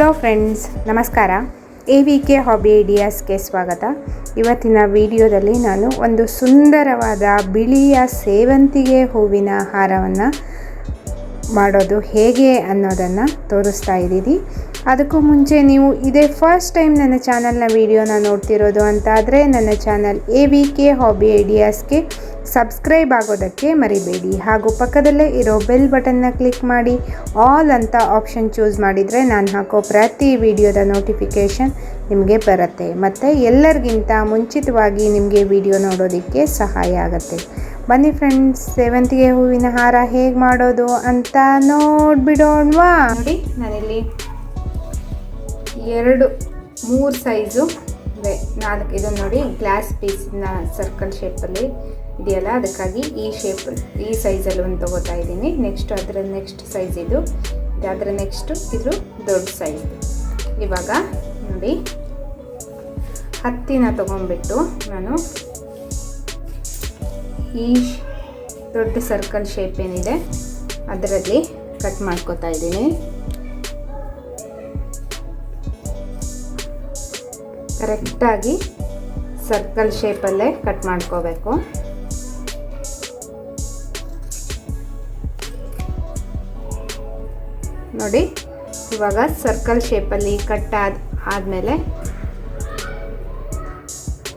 Hello friends, ನಮಸ್ಕಾರ. A V K hobby ಐಡಿಯಾಸ್ಗೆ ಸ್ವಾಗತ. ಇವತ್ತಿನ ವಿಡಿಯೋದಲ್ಲಿ ನಾನು ಒಂದು ಸುಂದರವಾದ ಬಿಳಿಯ ಸೇವಂತಿಗೆ ಹೂವಿನ ಹಾರವನ್ನು ಮಾಡೋದು ಹೇಗೆ ಅನ್ನೋದನ್ನು ತೋರಿಸ್ತಾ ಇದ್ದೀನಿ ಅದಕ್ಕೂ ಮುಂಚೆ ನೀವು ಇದೇ ಫಸ್ಟ್ ಟೈಮ್ ನನ್ನ ಚಾನಲ್ನ ವಿಡಿಯೋನ ನೋಡ್ತಿರೋದು ಅಂತಾದರೆ ನನ್ನ channel A V K hobby ಐಡಿಯಾಸ್ಗೆ subscribe ಆಗೋದಕ್ಕೆ ಮರಿಬೇಡಿ. ಹಾಗೂ ಪಕ್ಕದಲ್ಲೇ ಇರೋ ಬೆಲ್ ಬಟನ್ನ ಕ್ಲಿಕ್ ಮಾಡಿ. ಆಲ್ ಅಂತ ಆಪ್ಷನ್ ಚೂಸ್ ಮಾಡಿದರೆ ನಾನು ಹಾಕೋ ಪ್ರತಿ ವಿಡಿಯೋದ ನೋಟಿಫಿಕೇಷನ್ ನಿಮಗೆ ಬರುತ್ತೆ. ಮತ್ತು ಎಲ್ಲರಿಗಿಂತ ಮುಂಚಿತವಾಗಿ ನಿಮಗೆ ವಿಡಿಯೋ ನೋಡೋದಕ್ಕೆ ಸಹಾಯ ಆಗುತ್ತೆ. ಬನ್ನಿ ಫ್ರೆಂಡ್ಸ್, ಸೇವಂತಿಗೆ ಹೂವಿನ ಹಾರ ಹೇಗೆ ಮಾಡೋದು ಅಂತ ನೋಡ್ಬಿಡೋಣವಾ? ನೋಡಿ, ನಾನಿಲ್ಲಿ ಎರಡು, ಮೂರು ಸೈಜು ನಾಲ್ಕು ಇದನ್ನು ನೋಡಿ ಗ್ಲಾಸ್ ಪೀಸ್ನ ಸರ್ಕಲ್ ಶೇಪಲ್ಲಿ ಇದೆಯಲ್ಲ? ಅದಕ್ಕಾಗಿ ಈ ಶೇಪ್ ಈ ಸೈಜಲ್ಲಿ ಒಂದು ತೊಗೋತಾ ಇದ್ದೀನಿ. ನೆಕ್ಸ್ಟ್ ಅದರ ನೆಕ್ಸ್ಟ್ ಸೈಜ್ ಇದು. ಅದರ ನೆಕ್ಸ್ಟು ಇದು ದೊಡ್ಡ ಸೈಜ್ ಇವಾಗ ನೋಡಿ. ಹತ್ತಿನ ತೊಗೊಂಡ್ಬಿಟ್ಟು ನಾನು ಈ ದೊಡ್ಡ ಸರ್ಕಲ್ ಶೇಪ್ ಏನಿದೆ, ಅದರಲ್ಲಿ ಕಟ್ ಮಾಡ್ಕೋತಾ ಇದ್ದೀನಿ. ಕರೆಕ್ಟಾಗಿ ಸರ್ಕಲ್ ಶೇಪಲ್ಲೇ ಕಟ್ ಮಾಡ್ಕೋಬೇಕು. ನೋಡಿ. ಇವಾಗ ಸರ್ಕಲ್ ಶೇಪಲ್ಲಿ ಕಟ್ ಆದ ಆದಮೇಲೆ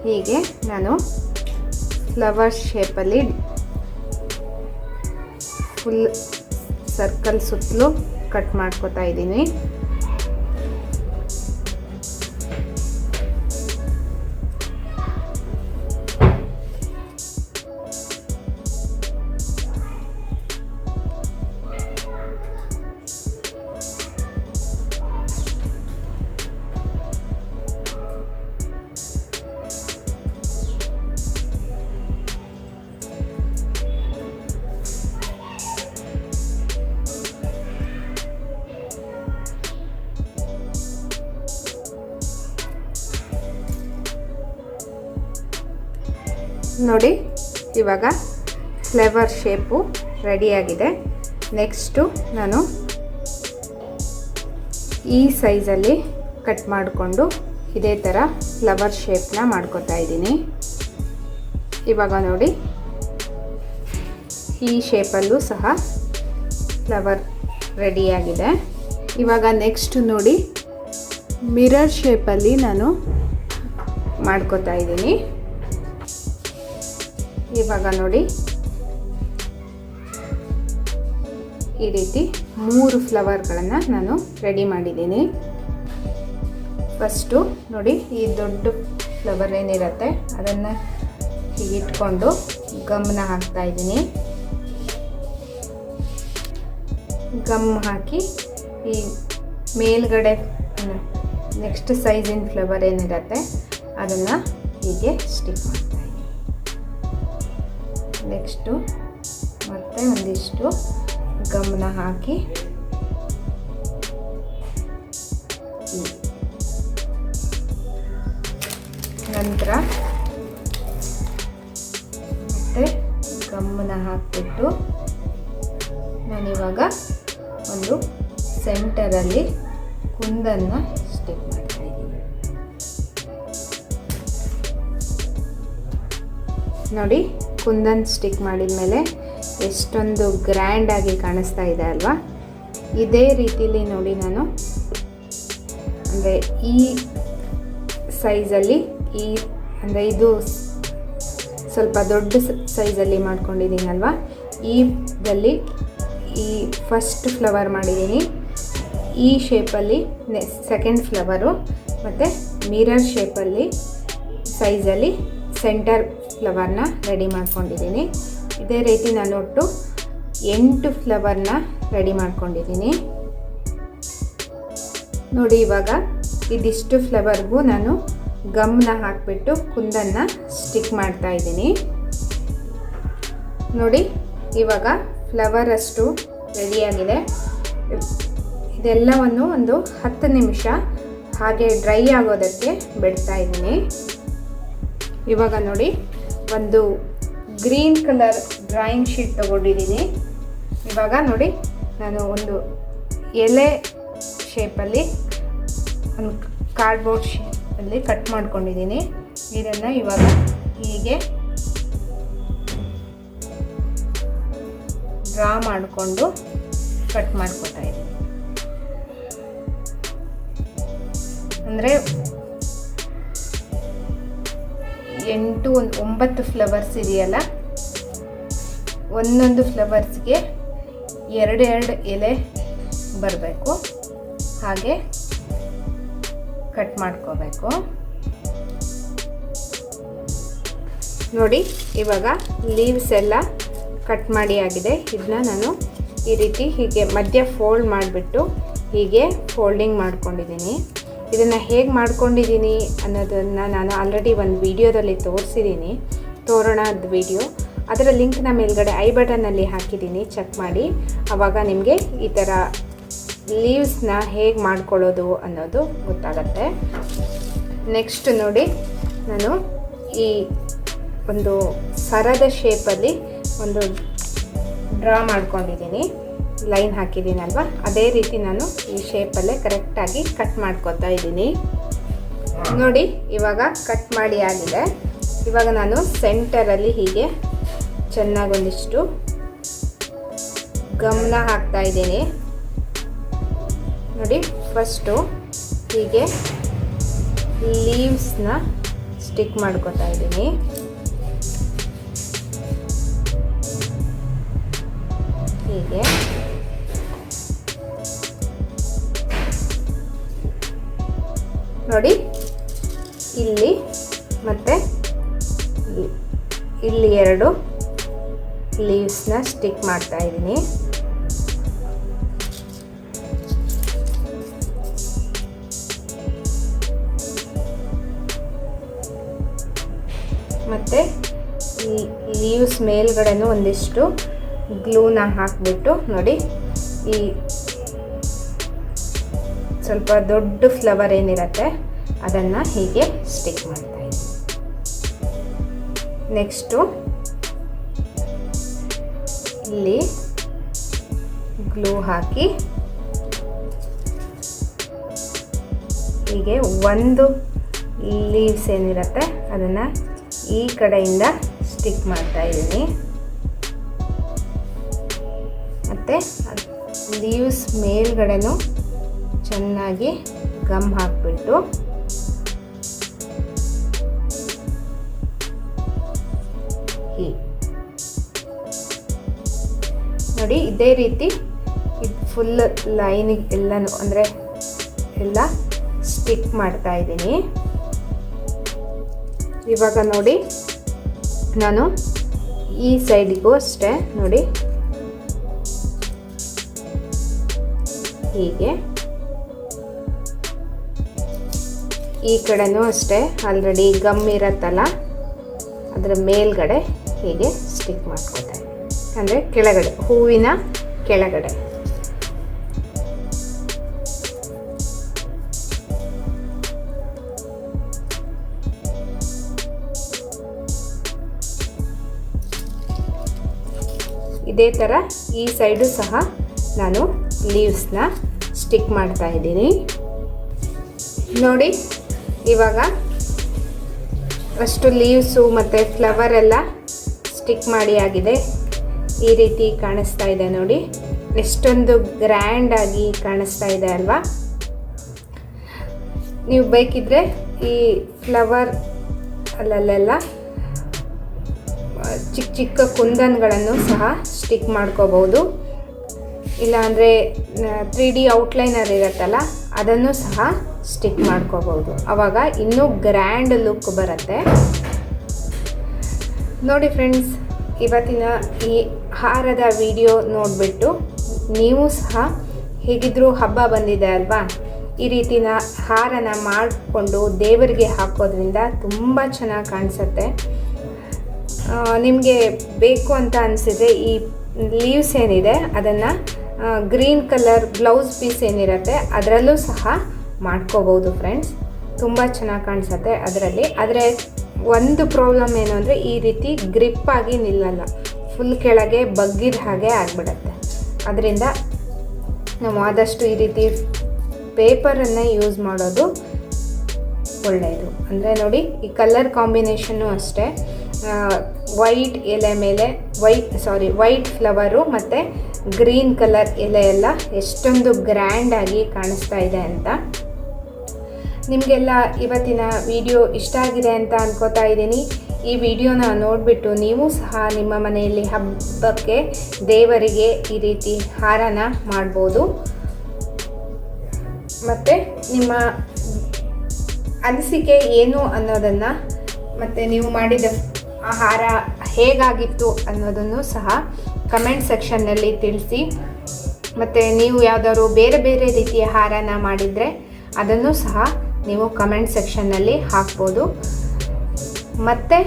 ಹೀಗೆ ನಾನು ಫ್ಲವರ್ ಶೇಪಲ್ಲಿ ಫುಲ್ ಸರ್ಕಲ್ ಸುತ್ತಲೂ ಕಟ್ ಮಾಡ್ಕೋತಾ ಇದ್ದೀನಿ. ನೋಡಿ, ಇವಾಗ ಫ್ಲೇವರ್ ಶೇಪು ರೆಡಿಯಾಗಿದೆ ನೆಕ್ಸ್ಟು ನಾನು ಈ ಸೈಜಲ್ಲಿ ಕಟ್ ಮಾಡಿಕೊಂಡು ಇದೇ ಥರ ಫ್ಲವರ್ ಶೇಪ್ನ ಮಾಡ್ಕೋತಾ ಇದ್ದೀನಿ. ಇವಾಗ ನೋಡಿ, ಈ ಶೇಪಲ್ಲೂ ಸಹ ಫ್ಲವರ್ ರೆಡಿಯಾಗಿದೆ ಇವಾಗ ನೆಕ್ಸ್ಟ್ ನೋಡಿ ಮಿರರ್ ಶೇಪಲ್ಲಿ ನಾನು ಮಾಡ್ಕೋತಾ ಇದ್ದೀನಿ. ಇವಾಗ ನೋಡಿ. ಈ ರೀತಿ ಮೂರು ಫ್ಲವರ್ಗಳನ್ನು ನಾನು ರೆಡಿ ಮಾಡಿದ್ದೀನಿ. ಫಸ್ಟು ನೋಡಿ ಈ ದೊಡ್ಡ ಫ್ಲವರ್ ಏನಿರುತ್ತೆ ಅದನ್ನು ಹೀಗಿಟ್ಕೊಂಡು ಗಮ್ನ ಹಾಕ್ತಾ ಇದ್ದೀನಿ. ಗಮ್ ಹಾಕಿ ಈ ಮೇಲ್ಗಡೆ, ನೆಕ್ಸ್ಟ್ ಸೈಜಿನ ಫ್ಲವರ್ ಏನಿರುತ್ತೆ ಅದನ್ನು ಹೀಗೆ ಸ್ಟಿಕ್ ಮಾಡ್ತಾ ಇದ್ದೀನಿ ನೆಕ್ಸ್ಟು ಮತ್ತೆ ಒಂದಿಷ್ಟು ಗಮನ ಹಾಕಿ. ನಂತರ ಮತ್ತೆ ಗಮನ ಹಾಕಿಬಿಟ್ಟು ನಾನಿವಾಗ ಒಂದು ಸೆಂಟರಲ್ಲಿ ಕುಂದನ್ನು ಸ್ಟಿಕ್ ಮಾಡ್ತಾ ಇದ್ದೀನಿ. ನೋಡಿ ಕುಂದನ್ ಸ್ಟಿಕ್ ಮಾಡಿದ ಮೇಲೆ ಎಷ್ಟೊಂದು ಗ್ರ್ಯಾಂಡಾಗಿ ಕಾಣಿಸ್ತಾ ಇದೆ ಅಲ್ವಾ? ಇದೇ ರೀತಿಲಿ ನೋಡಿ ನಾನು. ಅಂದರೆ ಈ ಸೈಜಲ್ಲಿ ಈ, ಅಂದರೆ ಇದು ಸ್ವಲ್ಪ ದೊಡ್ಡ ಸೈಜಲ್ಲಿ ಮಾಡ್ಕೊಂಡಿದ್ದೀನಲ್ವಾ ಈ ಇದಲ್ಲಿ ಈ ಫಸ್ಟ್ ಫ್ಲವರ್ ಮಾಡಿದ್ದೀನಿ. ಈ ಶೇಪಲ್ಲಿ ನೆ ಸೆಕೆಂಡ್ ಫ್ಲವರು ಮತ್ತು ಮಿರರ್ ಶೇಪಲ್ಲಿ ಸೈಜಲ್ಲಿ ಸೆಂಟರ್ ಫ್ಲವರ್ನ ರೆಡಿ ಮಾಡ್ಕೊಂಡಿದ್ದೀನಿ. ಇದೇ ರೀತಿ ನಾನು ಒಟ್ಟು ಎಂಟು ಫ್ಲವರ್ನ ರೆಡಿ ಮಾಡ್ಕೊಂಡಿದ್ದೀನಿ. ನೋಡಿ, ಇವಾಗ ಇದಿಷ್ಟು ಫ್ಲವರ್ಗೂ ನಾನು ಗಮ್ನ ಹಾಕಿಬಿಟ್ಟು ಕುಂದನ್ನು ಸ್ಟಿಕ್ ಮಾಡ್ತಾ ಇದ್ದೀನಿ. ನೋಡಿ, ಇವಾಗ ಫ್ಲವರ್ ಅಷ್ಟು ರೆಡಿಯಾಗಿದೆ. ಇದೆಲ್ಲವನ್ನು ಒಂದು ಹತ್ತು ನಿಮಿಷ ಹಾಗೆ ಡ್ರೈ ಆಗೋದಕ್ಕೆ ಬಿಡ್ತಾ ಇದ್ದೀನಿ. ಇವಾಗ ನೋಡಿ ಒಂದು ಗ್ರೀನ್ ಕಲರ್ ಡ್ರಾಯಿಂಗ್ ಶೀಟ್ ತಗೊಂಡಿದ್ದೀನಿ. ಇವಾಗ ನೋಡಿ, ನಾನು ಒಂದು ಎಲೆ ಶೇಪಲ್ಲಿ ಒಂದು ಕಾರ್ಡ್ಬೋರ್ಡ್ ಶೇಪಲ್ಲಿ ಕಟ್ ಮಾಡ್ಕೊಂಡಿದ್ದೀನಿ. ಇದನ್ನು ಇವಾಗ ಹೀಗೆ ಡ್ರಾ ಮಾಡಿಕೊಂಡು ಕಟ್ ಮಾಡ್ಕೊತಾ ಇದ್ದೀನಿ. ಅಂದರೆ ಎಂಟು ಒಂದು ಒಂಬತ್ತು ಫ್ಲವರ್ಸ್ ಇದೆಯಲ್ಲ? ಒಂದೊಂದು ಫ್ಲವರ್ಸ್ಗೆ ಎರಡೆರಡು ಎರಡು ಎಲೆ ಬರಬೇಕು. ಹಾಗೆ ಕಟ್ ಮಾಡ್ಕೋಬೇಕು. ನೋಡಿ, ಇವಾಗ ಲೀವ್ಸ್ ಎಲ್ಲ ಕಟ್ ಮಾಡಿ ಆಗಿದೆ. ಇದನ್ನ ನಾನು ಈ ರೀತಿ ಹೀಗೆ ಮಧ್ಯ ಫೋಲ್ಡ್ ಮಾಡಿಬಿಟ್ಟು ಹೀಗೆ ಫೋಲ್ಡಿಂಗ್ ಮಾಡ್ಕೊಂಡಿದ್ದೀನಿ. ಇದನ್ನು ಹೇಗೆ ಮಾಡ್ಕೊಂಡಿದ್ದೀನಿ ಅನ್ನೋದನ್ನು ನಾನು ಆಲ್ರೆಡಿ ಒಂದು ವಿಡಿಯೋದಲ್ಲಿ ತೋರಿಸಿದ್ದೀನಿ ತೋರಣದ ವಿಡಿಯೋ ಅದರ ಲಿಂಕ್ನ ಮೇಲ್ಗಡೆ ಐ ಬಟನಲ್ಲಿ ಹಾಕಿದ್ದೀನಿ ಚೆಕ್ ಮಾಡಿ. ಆವಾಗ ನಿಮಗೆ ಈ ಥರ ಲೀವ್ಸ್ನ ಹೇಗೆ ಮಾಡ್ಕೊಳ್ಳೋದು ಅನ್ನೋದು ಗೊತ್ತಾಗತ್ತೆ. ನೆಕ್ಸ್ಟ್ ನೋಡಿ ನಾನು ಈ ಒಂದು ಸರದ ಶೇಪಲ್ಲಿ ಒಂದು ಡ್ರಾ ಮಾಡ್ಕೊಂಡಿದ್ದೀನಿ ಲೈನ್ ಹಾಕಿದ್ದೀನಲ್ವ? ಅದೇ ರೀತಿ ನಾನು ಈ ಶೇಪಲ್ಲೇ ಕರೆಕ್ಟಾಗಿ ಕಟ್ ಮಾಡ್ಕೊತಾ ಇದ್ದೀನಿ. ನೋಡಿ, ಇವಾಗ ಕಟ್ ಮಾಡಿ ಆಗಿದೆ. ಇವಾಗ ನಾನು ಸೆಂಟರಲ್ಲಿ ಹೀಗೆ ಚೆನ್ನಾಗೊಂದಿಷ್ಟು ಗಮನ ಹಾಕ್ತಾ ಇದ್ದೀನಿ. ನೋಡಿ ಫಸ್ಟು ಹೀಗೆ ಲೀವ್ಸ್ನ ಸ್ಟಿಕ್ ಮಾಡ್ಕೊತಾ ಇದ್ದೀನಿ. ಹೀಗೆ. ನೋಡಿ. ಇಲ್ಲಿ ಮತ್ತು ಇಲ್ಲಿ. ಎರಡು. ಲೀವ್ಸ್ನ ಸ್ಟಿಕ್ ಮಾಡ್ತಾ ಇದ್ದೀನಿ. ಮತ್ತು ಲೀವ್ಸ್ ಮೇಲ್ಗಡೆನೂ ಒಂದಿಷ್ಟು ಗ್ಲೂನ ಹಾಕಿಬಿಟ್ಟು ನೋಡಿ. ಈ ಸ್ವಲ್ಪ ದೊಡ್ಡ ಫ್ಲವರ್ ಏನಿರುತ್ತೆ ಅದನ್ನು ಹೀಗೆ ಸ್ಟಿಕ್ ಮಾಡ್ತಾ ಇದ್ದೀನಿ ನೆಕ್ಸ್ಟು ಇಲ್ಲಿ ಗ್ಲೂ ಹಾಕಿ ಹೀಗೆ ಒಂದು ಲೀವ್ಸ್ ಏನಿರುತ್ತೆ ಅದನ್ನು ಈ ಕಡೆಯಿಂದ ಸ್ಟಿಕ್ ಮಾಡ್ತಾ ಇದ್ದೀನಿ. ಮತ್ತು ಲೀವ್ಸ್ ಮೇಲ್ಗಡೆನೂ ಚೆನ್ನಾಗಿ ಗಮ್ ಹಾಕಿಬಿಟ್ಟು ಹೀ. ನೋಡಿ, ಇದೇ ರೀತಿ ಇದು ಫುಲ್ ಲೈನಿಗೆ ಎಲ್ಲನೂ ಅಂದರೆ ಎಲ್ಲ ಸ್ಟಿಕ್ ಮಾಡ್ತಾ ಇದ್ದೀನಿ. ಇವಾಗ ನೋಡಿ, ನಾನು ಈ ಸೈಡಿಗೂ ಅಷ್ಟೇ, ನೋಡಿ. ಹೀಗೆ. ಈ ಕಡೆನೂ ಅಷ್ಟೇ. ಆಲ್ರೆಡಿ ಗಮ್ ಇರತ್ತಲ್ಲ. ಅದರ ಮೇಲ್ಗಡೆ ಹೀಗೆ ಸ್ಟಿಕ್ ಮಾಡ್ಕೊತೆ ಅಂದರೆ ಕೆಳಗಡೆ, ಹೂವಿನ ಕೆಳಗಡೆ. ಇದೇ ಥರ ಈ ಸೈಡು ಸಹ ನಾನು ಲೀವ್ಸ್ನ ಸ್ಟಿಕ್ ಮಾಡ್ತಾ ಇದ್ದೀನಿ. ನೋಡಿ ಇವಾಗ ಅಷ್ಟು ಲೀವ್ಸು ಮತ್ತು ಫ್ಲವರ್ ಎಲ್ಲ ಸ್ಟಿಕ್ ಮಾಡಿ ಆಗಿದೆ. ಈ ರೀತಿ ಕಾಣಿಸ್ತಾ ಇದೆ ನೋಡಿ. ಎಷ್ಟೊಂದು ಗ್ರ್ಯಾಂಡಾಗಿ ಕಾಣಿಸ್ತಾ ಇದೆ ಅಲ್ವಾ? ನೀವು ಬೇಕಿದ್ರೆ ಈ ಫ್ಲವರ್ ಅಲ್ಲಲ್ಲೆಲ್ಲ ಚಿಕ್ಕ ಚಿಕ್ಕ ಕುಂದನ್ಗಳನ್ನು ಸಹ ಸ್ಟಿಕ್ ಮಾಡ್ಕೋಬೋದು ಇಲ್ಲಾಂದರೆ ತ್ರೀ ಡಿ ಔಟ್ಲೈನರ್ ಇರುತ್ತಲ್ಲ, ಅದನ್ನು ಸಹ ಸ್ಟಿಕ್ ಮಾಡ್ಕೋಬೋದು ಆವಾಗ ಇನ್ನೂ ಗ್ರ್ಯಾಂಡ್ ಲುಕ್ ಬರುತ್ತೆ. ನೋಡಿ ಫ್ರೆಂಡ್ಸ್ ಇವತ್ತಿನ ಈ ಹಾರದ ವಿಡಿಯೋ ನೋಡಿಬಿಟ್ಟು ನೀವು ಸಹ ಹೇಗಿದ್ರೂ ಹಬ್ಬ ಬಂದಿದೆ ಅಲ್ವಾ? ಈ ರೀತಿನ ಹಾರನ ಮಾಡಿಕೊಂಡು ದೇವರಿಗೆ ಹಾಕೋದ್ರಿಂದ ತುಂಬ ಚೆನ್ನಾಗಿ ಕಾಣಿಸುತ್ತೆ. ನಿಮಗೆ ಬೇಕು ಅಂತ ಅನಿಸಿದ್ರೆ ಈ ಲೀವ್ಸ್ ಏನಿದೆ, ಅದನ್ನು ಗ್ರೀನ್ ಕಲರ್ ಬ್ಲೌಸ್ ಪೀಸ್ ಏನಿರುತ್ತೆ, ಅದರಲ್ಲೂ ಸಹ ಮಾಡ್ಕೋಬೋದು ಫ್ರೆಂಡ್ಸ್ ತುಂಬ ಚೆನ್ನಾಗಿ ಕಾಣಿಸುತ್ತೆ ಅದರಲ್ಲಿ. ಆದರೆ ಒಂದು ಪ್ರಾಬ್ಲಮ್ ಏನು ಅಂದರೆ ಈ ರೀತಿ ಗ್ರಿಪ್ ಆಗಿ ನಿಲ್ಲಲ್ಲ. ಫುಲ್ ಕೆಳಗೆ ಬಗ್ಗಿದ ಹಾಗೆ ಆಗಿಬಿಡತ್ತೆ. ಅದರಿಂದ ನಾವು ಆದಷ್ಟು ಈ ರೀತಿ ಪೇಪರನ್ನು ಯೂಸ್ ಮಾಡೋದು ಒಳ್ಳೆಯದು. ಅಂದರೆ ನೋಡಿ, ಈ ಕಲರ್ ಕಾಂಬಿನೇಷನ್ನು ಅಷ್ಟೇ. ವೈಟ್ ಎಲೆ ಮೇಲೆ ವೈಟ್ ಸಾರಿ ವೈಟ್ ಫ್ಲವರು ಮತ್ತು ಗ್ರೀನ್ ಕಲರ್ ಎಲೆ ಎಲ್ಲ ಎಷ್ಟೊಂದು ಗ್ರ್ಯಾಂಡಾಗಿ ಕಾಣಿಸ್ತಾ ಇದೆ ಅಂತ. ನಿಮಗೆಲ್ಲ ಇವತ್ತಿನ ವಿಡಿಯೋ ಇಷ್ಟ ಆಗಿದೆ ಅಂತ ಅನ್ಕೋತಾ ಇದ್ದೀನಿ. ಈ ವಿಡಿಯೋನ ನೋಡಿಬಿಟ್ಟು ನೀವು ಸಹ ನಿಮ್ಮ ಮನೆಯಲ್ಲಿ ಹಬ್ಬಕ್ಕೆ ದೇವರಿಗೆ ಈ ರೀತಿ ಹಾರನ ಮಾಡ್ಬೋದು. ಮತ್ತು ನಿಮ್ಮ ಅನಿಸಿಕೆ ಏನು ಅನ್ನೋದನ್ನು ಮತ್ತು ನೀವು ಮಾಡಿದ ಆಹಾರ ಹೇಗಾಗಿತ್ತು ಅನ್ನೋದನ್ನು ಸಹ ಕಮೆಂಟ್ ಸೆಕ್ಷನ್ನಲ್ಲಿ ತಿಳಿಸಿ. ಮತ್ತು ನೀವು ಯಾವುದಾದ್ರು ಬೇರೆ ಬೇರೆ ರೀತಿಯ ಹಾರನ ಮಾಡಿದರೆ ಅದನ್ನು ಸಹ ನೀವು ಕಮೆಂಟ್ ಸೆಕ್ಷನ್ನಲ್ಲಿ ಹಾಕ್ಬೋದು. ಮತ್ತು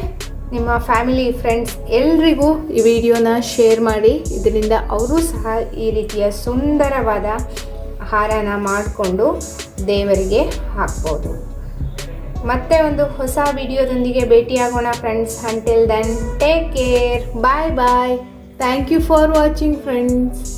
ನಿಮ್ಮ ಫ್ಯಾಮಿಲಿ ಫ್ರೆಂಡ್ಸ್ ಎಲ್ರಿಗೂ ಈ ವಿಡಿಯೋನ ಶೇರ್ ಮಾಡಿ. ಇದರಿಂದ ಅವರು ಸಹ ಈ ರೀತಿಯ ಸುಂದರವಾದ ಹಾರನ ಮಾಡಿಕೊಂಡು ದೇವರಿಗೆ ಹಾಕ್ಬೋದು. ಮತ್ತೆ ಒಂದು ಹೊಸ ವಿಡಿಯೋದೊಂದಿಗೆ ಭೇಟಿಯಾಗೋಣ friends until then take care bye bye thank you for watching friends